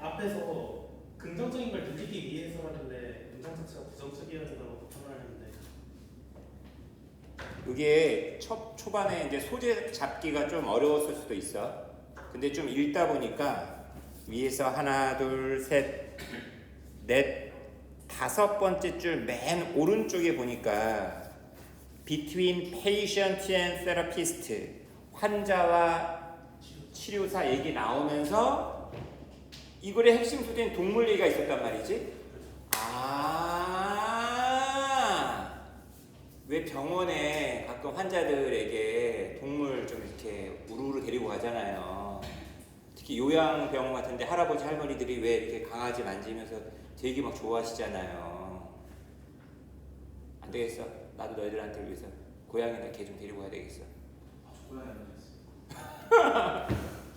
앞에서 긍정적인 걸 느끼기 위해서 하는데 문장 자체가 부정적이어야 된다고 판단했는데 이게 첫 초반에 이제 소재 잡기가 좀 어려웠을 수도 있어. 근데 좀 읽다 보니까 위에서 하나, 둘, 셋, 넷, 다섯 번째 줄 맨 오른쪽에 보니까 between patient and therapist 환자와 치료사 얘기 나오면서 이 글의 핵심 소재인 동물 얘기가 있었단 말이지. 아, 왜 병원에 가끔 환자들에게 동물 좀 이렇게 우르르 데리고 가잖아요. 특히 요양병원 같은데 할아버지 할머니들이 왜 이렇게 강아지 만지면서 되게 막 좋아하시잖아요. 안 되겠어. 나도 너희들한테 위해서 고양이나 개 좀 데리고 가야 되겠어.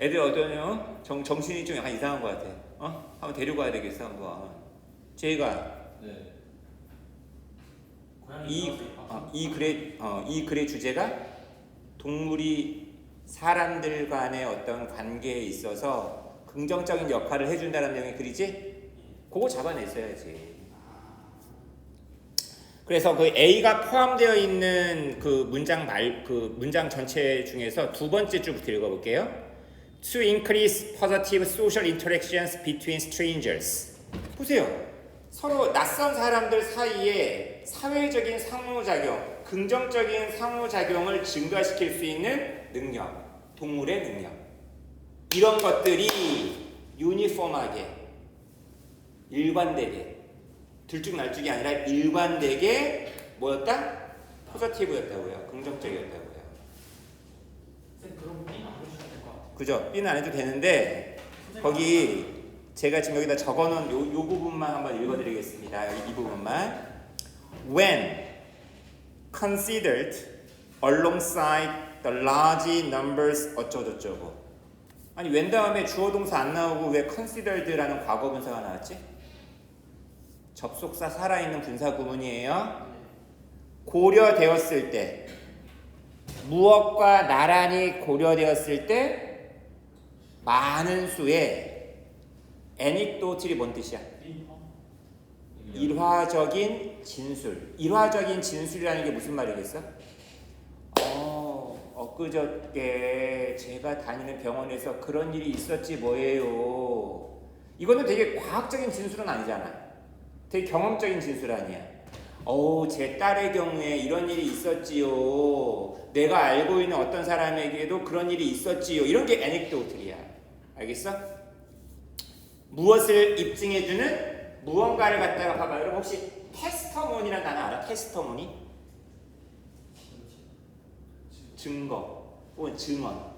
애들 어떠냐? 정, 정신이 좀 약간 이상한 것 같아. 어? 한번 데리고 가야 되겠어, 한번. 제가 네. 고양이 이, 어, 이 글의 어, 이 글의 주제가 동물이 사람들 간의 어떤 관계에 있어서 긍정적인 역할을 해준다는 내용의 글이지. 그거 잡아냈어야지. 그래서 그 A가 포함되어 있는 그 문장 말 그 문장 전체 중에서 두 번째 줄부터 읽어볼게요. To increase positive social interactions between strangers. 보세요. 서로 낯선 사람들 사이에 사회적인 상호작용, 긍정적인 상호작용을 증가시킬 수 있는 능력, 동물의 능력. 이런 것들이 유니폼하게, 일관되게, 들쭉날쭉이 아니라 일관되게 뭐였다? 포저티브였다고요. 긍정적이었다고요. 쌤 그럼 삐 나눠주셔야 될 것 같아요 그죠? B는 안 해도 되는데 거기 제가 지금 여기다 적어놓은 요, 요 부분만 한번 읽어드리겠습니다. 여기 이 부분만. When considered alongside the large numbers 어쩌고저쩌고. 아니 when 다음에 주어 동사 안 나오고 왜 considered라는 과거 분사가 나왔지? 접속사 살아있는 분사 구문이에요. 고려되었을 때 무엇과 나란히 고려되었을 때 많은 수의 애닉도틀이 뭔 뜻이야? 일화적인 진술. 일화적인 진술이라는 게 무슨 말이겠어? 어, 엊그저께 제가 다니는 병원에서 그런 일이 있었지 뭐예요. 이거는 되게 과학적인 진술은 아니잖아. 되게 경험적인 진술 아니야. 어우, 제 딸의 경우에 이런 일이 있었지요. 내가 알고 있는 어떤 사람에게도 그런 일이 있었지요. 이런 게 애닉도틀이야. 알겠어? 무엇을 입증해주는 무언가를 갖다가 봐봐. 여러분 혹시 테스터모니라는 단어 알아? 테스터모니? 증거 혹은 증언.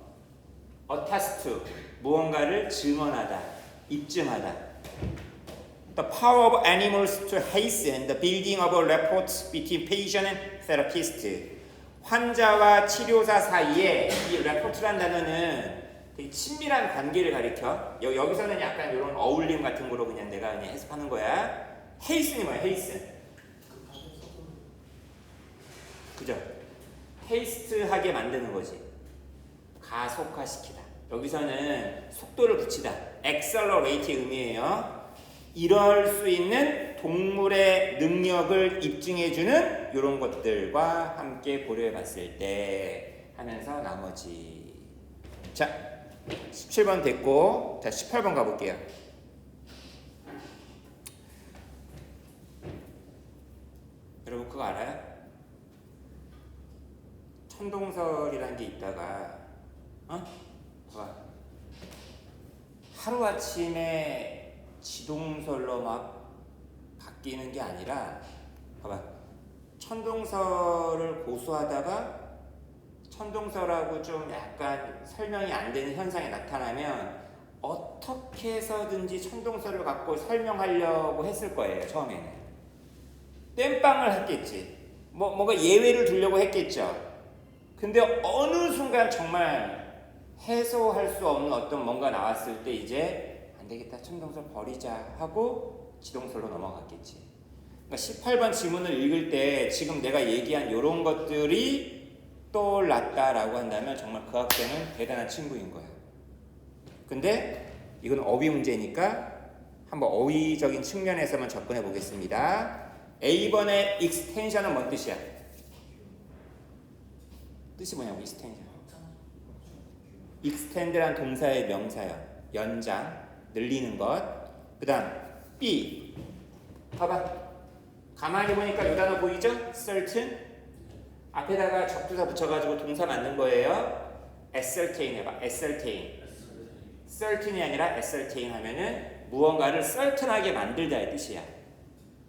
어타스트 무언가를 증언하다, 입증하다. The power of animals to hasten the building of a rapport between patient and therapist. 환자와 치료사 사이에 이 rapport란 단어는 되게 친밀한 관계를 가리켜. 여, 여기서는 약간 이런 어울림 같은 거로 그냥 내가 그냥 해석하는 거야. hasten이 뭐야? hasten. 그죠? haste하게 만드는 거지. 가속화시키다. 여기서는 속도를 붙이다. accelerate 의미예요. 이럴 수 있는 동물의 능력을 입증해주는 이런 것들과 함께 고려해 봤을 때 하면서 나머지 자 17번 됐고 자 18번 가볼게요 여러분 그거 알아요? 천동설이라는 게 있다가 어? 봐봐 하루아침에 지동설로 막 바뀌는 게 아니라 봐봐 천동설을 고수하다가 천동설하고 좀 약간 설명이 안 되는 현상이 나타나면 어떻게 해서든지 천동설을 갖고 설명하려고 했을 거예요 처음에는. 땜빵을 했겠지. 뭐 뭔가 예외를 두려고 했겠죠. 근데 어느 순간 정말 해소할 수 없는 어떤 뭔가 나왔을 때 이제 안 되겠다 천동설 버리자 하고 지동설로 넘어갔겠지. 그러니까 18번 지문을 읽을 때 지금 내가 얘기한 이런 것들이 떠올랐다라고 한다면 정말 그 학생은 대단한 친구인 거야. 근데 이건 어휘 문제니까 한번 어휘적인 측면에서만 접근해 보겠습니다. A번의 extension은 뭔 뜻이야? 뜻이 뭐냐고 extension. extend란 동사의 명사야. 연장, 늘리는 것. 그 다음 B. 봐봐. 가만히 보니까 이 단어 보이죠? certain. 앞에다가 접두사 붙여가지고 동사 만든 거예요. ascertain 해봐. ascertain. certain이 아니라 ascertain 하면은 무언가를 certain하게 만들다의 뜻이야.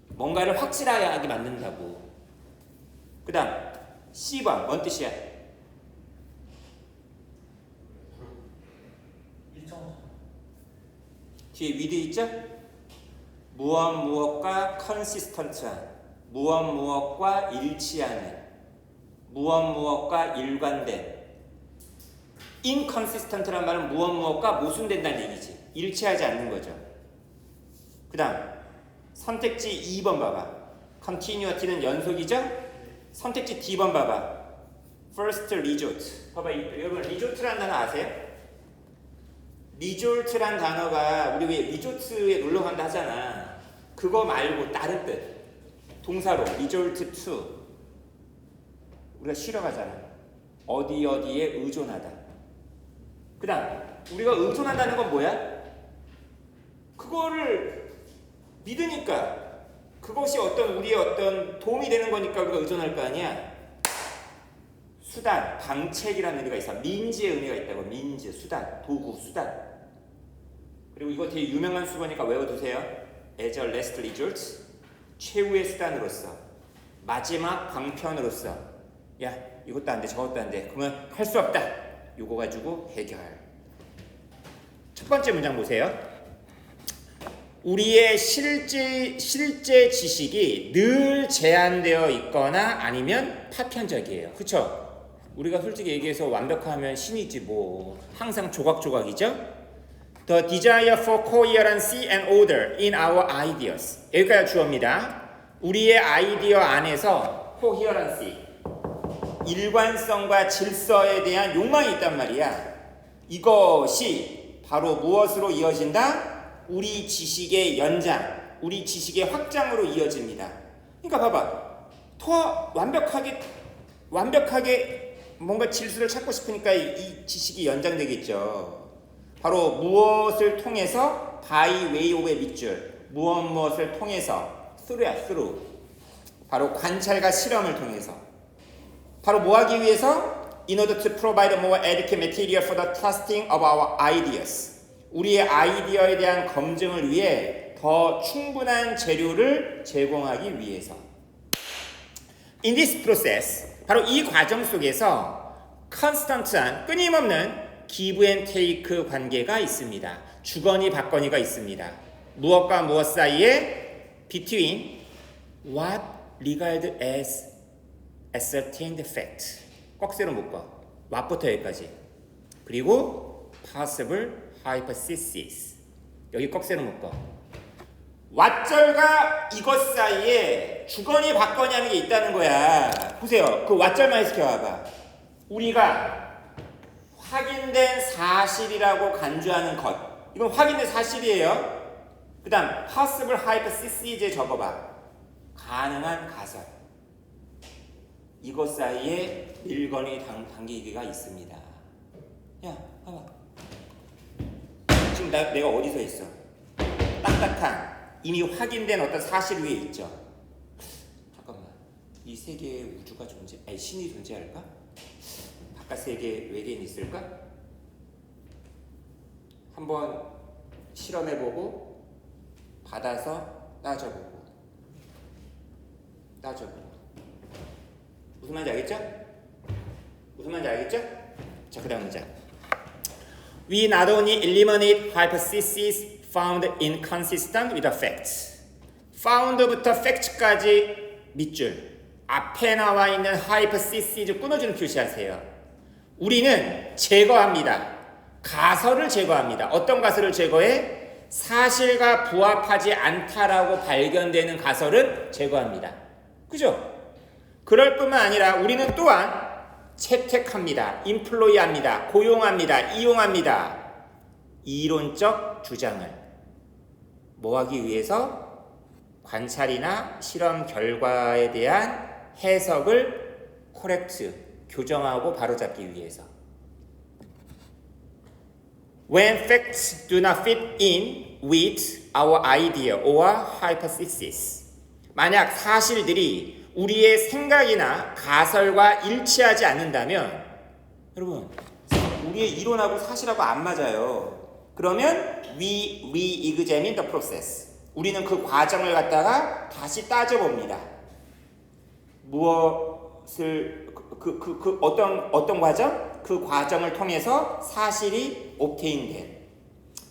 뭔가를 확실하게 만든다고. 그 다음 C번 뭔 뜻이야? 뒤에 위드 있죠? 무엇 무엇과 컨시스턴트한 무엇 무엇과 일치하는 무엇 무엇과 일관된 inconsistent란 말은 무엇 무엇과 모순된다는 얘기지 일치하지 않는 거죠 그 다음 선택지 2번 봐봐 continuity는 연속이죠? 선택지 D번 봐봐 first resort 봐봐 이- 여러분 resort라는 단어 아세요? 리조트란 단어가 우리 왜 리조트에 놀러 간다 하잖아. 그거 말고 다른 뜻. 동사로 리조트 to 우리가 쉬러 가잖아. 어디 어디에 의존하다. 그 다음 우리가 의존한다는 건 뭐야? 그거를 믿으니까 그것이 어떤 우리의 어떤 도움이 되는 거니까 우리가 의존할 거 아니야. 수단, 방책이라는 의미가 있어. 민지의 의미가 있다고. 민지, 수단, 도구, 수단. 그리고 이거 되게 유명한 수거니까 외워두세요. As a last resort, 최후의 수단으로서, 마지막 방편으로서. 야, 이것도 안 돼, 저것도 안 돼. 그러면 할 수 없다. 요거 가지고 해결. 첫 번째 문장 보세요. 우리의 실제 실제 지식이 늘 제한되어 있거나 아니면 파편적이에요. 그렇죠? 우리가 솔직히 얘기해서 완벽하면 신이지 뭐 항상 조각조각이죠. The desire for coherency and order in our ideas. 여기까지 주어입니다. 우리의 아이디어 안에서 coherency, 일관성과 질서에 대한 욕망이 있단 말이야. 이것이 바로 무엇으로 이어진다? 우리 지식의 연장, 우리 지식의 확장으로 이어집니다. 그러니까 봐봐. 더 완벽하게 완벽하게 뭔가 질서를 찾고 싶으니까 이, 이 지식이 연장되겠죠. 바로 무엇을 통해서 by way of의 밑줄 무엇 무엇을 통해서 through야 through 바로 관찰과 실험을 통해서 바로 뭐 하기 위해서 in order to provide more adequate material for the testing of our ideas 우리의 아이디어에 대한 검증을 위해 더 충분한 재료를 제공하기 위해서 In this process 바로 이 과정 속에서 constant한 끊임없는 give and take 관계가 있습니다. 주거니 받거니가 있습니다. 무엇과 무엇 사이에 between what regarded as ascertained fact 꺽쇠로 묶어 what부터 여기까지 그리고 possible hypothesis 여기 꺽쇠로 묶어 왓절과 이것 사이에 주거니 받거니 하는 게 있다는 거야. 보세요. 그 왓절만 해석해와봐. 우리가 확인된 사실이라고 간주하는 것. 이건 확인된 사실이에요. 그 다음, possible hypothesis에 적어봐. 가능한 가설. 이것 사이에 일건이 당, 당기기가 있습니다. 야, 봐봐. 지금 나, 내가 어디서 있어? 딱딱한 이미 확인된 어떤 사실 위에 있죠. 잠깐만, 이 세계에 우주가 존재, 아니 신이 존재할까? 바깥 세계에 외계인 있을까? 한번 실험해보고 받아서 따져보고 따져보고 무슨 말인지 알겠죠? 무슨 말인지 알겠죠? 자, 그 다음 문장. We not only eliminate hypotheses found inconsistent with the facts. found부터 fact까지 밑줄. 앞에 나와 있는 hypothesis 끊어주는 표시하세요. 우리는 제거합니다. 가설을 제거합니다. 어떤 가설을 제거해? 사실과 부합하지 않다라고 발견되는 가설은 제거합니다. 그죠? 그럴 뿐만 아니라 우리는 또한 채택합니다. 인플로이합니다. 고용합니다. 이용합니다. 이론적 주장을 뭐하기 위해서 관찰이나 실험 결과에 대한 해석을 코렉트 교정하고 바로잡기 위해서 When facts do not fit in with our idea or hypothesis 만약 사실들이 우리의 생각이나 가설과 일치하지 않는다면 여러분 우리의 이론하고 사실하고 안 맞아요. 그러면 we re-examine the process. 우리는 그 과정을 갖다가 다시 따져봅니다. 무엇을 그, 그, 그, 그 어떤 어떤 과정? 그 과정을 통해서 사실이 obtain된.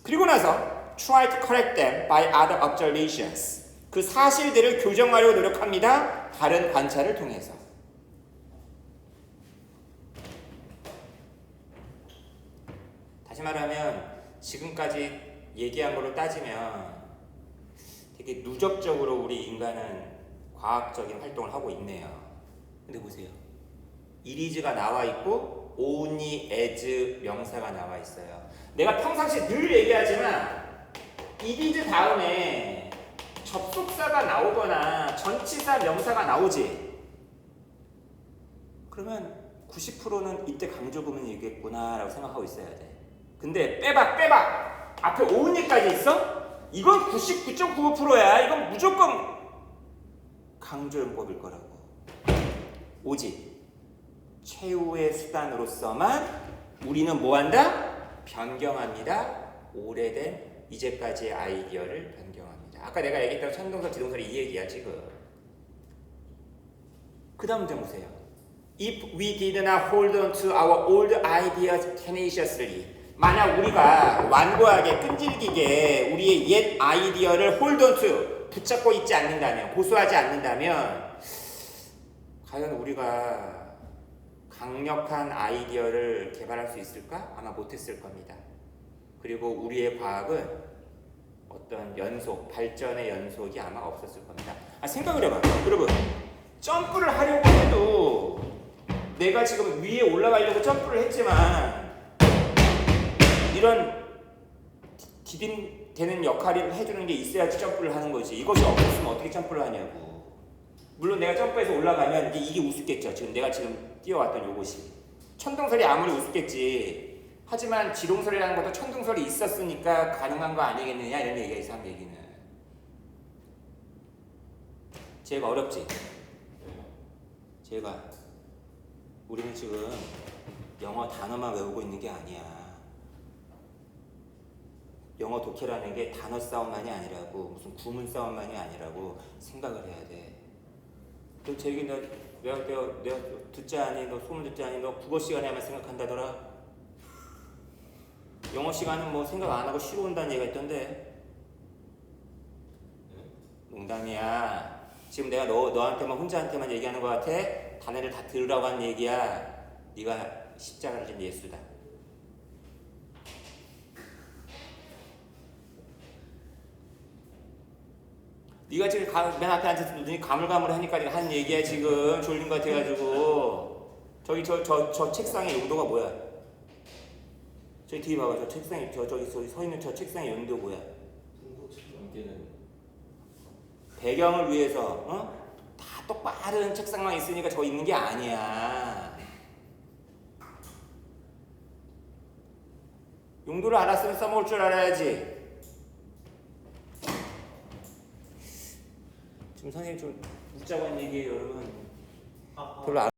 그리고 나서 try to correct them by other observations. 그 사실들을 교정하려고 노력합니다. 다른 관찰을 통해서. 다시 말하면 지금까지 얘기한 걸로 따지면 되게 누적적으로 우리 인간은 과학적인 활동을 하고 있네요. 근데 보세요. 이리즈가 나와 있고 only as 명사가 나와 있어요. 내가 평상시에 늘 얘기하지만 이리즈 다음에 접속사가 나오거나 전치사 명사가 나오지. 그러면 90%는 이때 강조구문 얘기했구나라고 생각하고 있어야 돼. 근데 빼박 빼박 앞에 only까지 있어? 이건 99.95%야. 이건 무조건 강조용법일 거라고. 오직 최후의 수단으로서만 우리는 뭐한다? 변경합니다. 오래된 이제까지의 아이디어를 변경합니다. 아까 내가 얘기했던 천동설, 지동설이 이 얘기야 지금. 그 다음 문제 보세요. If we did not hold on to our old ideas tenaciously 만약 우리가 완고하게 끈질기게 우리의 옛 아이디어를 hold on to 붙잡고 있지 않는다면 고수하지 않는다면 과연 우리가 강력한 아이디어를 개발할 수 있을까? 아마 못했을 겁니다. 그리고 우리의 과학은 어떤 연속, 발전의 연속이 아마 없었을 겁니다. 아, 생각을 해봐. 여러분, 점프를 하려고 해도 내가 지금 위에 올라가려고 점프를 했지만 이런 디딤 되는 역할을 해주는 게 있어야지 점프를 하는 거지. 이것이 없었으면 어떻게 점프를 하냐고. 물론 내가 점프해서 올라가면 이게, 이게 우습겠죠. 지금 내가 지금 뛰어왔던 요것이. 천둥설이 아무리 우습겠지. 하지만 지동설이라는 것도 천둥설이 있었으니까 가능한 거 아니겠느냐 이런 얘기가 이상 얘기는. 제가 어렵지. 제가 우리는 지금 영어 단어만 외우고 있는 게 아니야. 영어 독해라는 게 단어 싸움만이 아니라고 무슨 구문 싸움만이 아니라고 생각을 해야 돼. 너 제기 너 내가 내가 내가 듣지 않니? 너 소문 듣지 않니? 너 국어 시간에만 생각한다더라. 영어 시간은 뭐 생각 안 하고 쉬러 온다는 얘기가 있던데. 농담이야. 지금 내가 너 너한테만 혼자한테만 얘기하는 것 같아. 다네를 다 들으라고 한 얘기야. 네가 십자가를 진 예수다. 네가 지금 가, 맨 앞에 앉아서 눈이 가물가물하니까 내가 한 얘기야 지금 졸린 것 같아가지고 저기 저 저 저 책상의 용도가 뭐야? 저기 뒤에 봐봐 저 책상에 저 저기 서 있는 저 책상의 용도 뭐야? 이때는 배경을 위해서 어? 다 똑바른 책상만 있으니까 저 있는 게 아니야. 용도를 알았으면 써먹을 줄 알아야지. 지금 선생님 좀 묻자고 한 얘기예요, 여러분. 별로 안